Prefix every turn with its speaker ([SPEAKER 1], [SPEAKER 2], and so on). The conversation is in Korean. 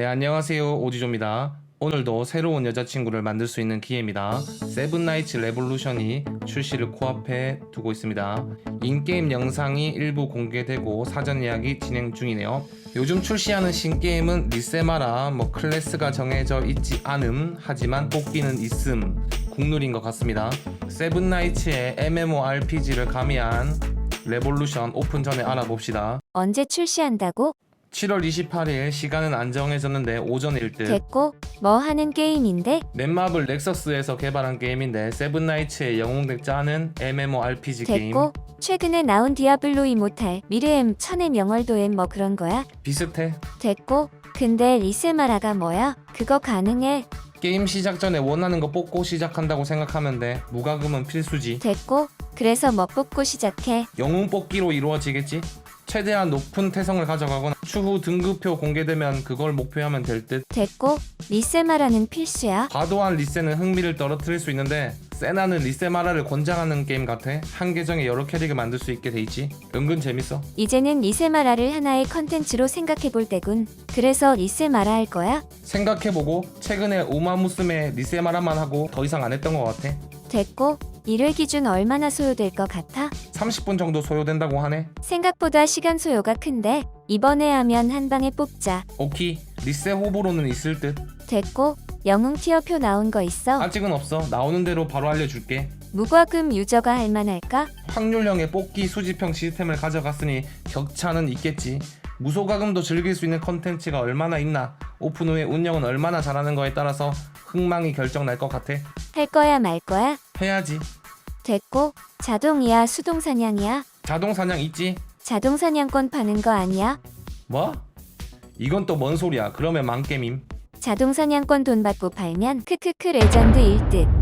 [SPEAKER 1] 네, 안녕하세요. 오지조입니다. 오늘도 새로운 여자친구를 만들 수 있는 기회입니다. 세븐나이츠 레볼루션이 출시를 코앞에 두고 있습니다. 인게임 영상이 일부 공개되고 사전 예약이 진행 중이네요. 요즘 출시하는 신게임은 리세마라 뭐 클래스가 정해져 있지 않음 하지만 뽑기는 있음 국룰인 것 같습니다. 세븐나이츠의 MMORPG를 가미한 레볼루션 오픈 전에 알아봅시다.
[SPEAKER 2] 언제 출시한다고?
[SPEAKER 1] 7월 28일 시간은 안 정해졌는데 오전일 듯
[SPEAKER 2] 됐고 뭐 하는 게임인데?
[SPEAKER 1] 넷마블 넥서스에서 개발한 게임인데 세븐나이츠의 영웅덱 짜는 MMORPG 게임
[SPEAKER 2] 됐고 최근에 나온 디아블로 이모탈 미르엠 천의 명월도엠 뭐 그런 거야?
[SPEAKER 1] 비슷해
[SPEAKER 2] 됐고 근데 리세마라가 뭐야? 그거 가능해?
[SPEAKER 1] 게임 시작 전에 원하는 거 뽑고 시작한다고 생각하면 돼 무과금은 필수지
[SPEAKER 2] 됐고 그래서 뭐 뽑고 시작해?
[SPEAKER 1] 영웅 뽑기로 이루어지겠지 최대한 높은 태성을 가져가거나 추후 등급표 공개되면 그걸 목표하면 될 듯
[SPEAKER 2] 됐고 리세마라는 필수야?
[SPEAKER 1] 과도한 리세는 흥미를 떨어뜨릴 수 있는데 세나는 리세마라를 권장하는 게임 같아 한 계정에 여러 캐릭을 만들 수 있게 돼 있지 은근 재밌어
[SPEAKER 2] 이제는 리세마라를 하나의 컨텐츠로 생각해 볼 때군 그래서 리세마라 할 거야?
[SPEAKER 1] 생각해보고 최근에 우마무스메 리세마라만 하고 더 이상 안 했던 것 같아
[SPEAKER 2] 됐고 일회 기준 얼마나 소요될 것 같아?
[SPEAKER 1] 30분 정도 소요된다고 하네.
[SPEAKER 2] 생각보다 시간 소요가 큰데 이번에 하면 한 방에 뽑자.
[SPEAKER 1] 오키 리세 호불호는 있을 듯.
[SPEAKER 2] 됐고 영웅 티어표 나온 거 있어?
[SPEAKER 1] 아직은 없어. 나오는 대로 바로 알려줄게.
[SPEAKER 2] 무과금 유저가 할 만할까?
[SPEAKER 1] 확률형의 뽑기 수집형 시스템을 가져갔으니 격차는 있겠지. 무소가금도 즐길 수 있는 컨텐츠가 얼마나 있나 오픈 후에 운영은 얼마나 잘하는 거에 따라서 흥망이 결정 날 것 같아.
[SPEAKER 2] 할 거야 말 거야?
[SPEAKER 1] 해야지
[SPEAKER 2] 됐고 자동이야 수동 사냥이야?
[SPEAKER 1] 자동 사냥 있지?
[SPEAKER 2] 자동 사냥권 파는 거 아니야?
[SPEAKER 1] 뭐? 이건 또 뭔 소리야 그러면 망게임
[SPEAKER 2] 자동 사냥권 돈 받고 팔면 크크크 레전드 일 듯.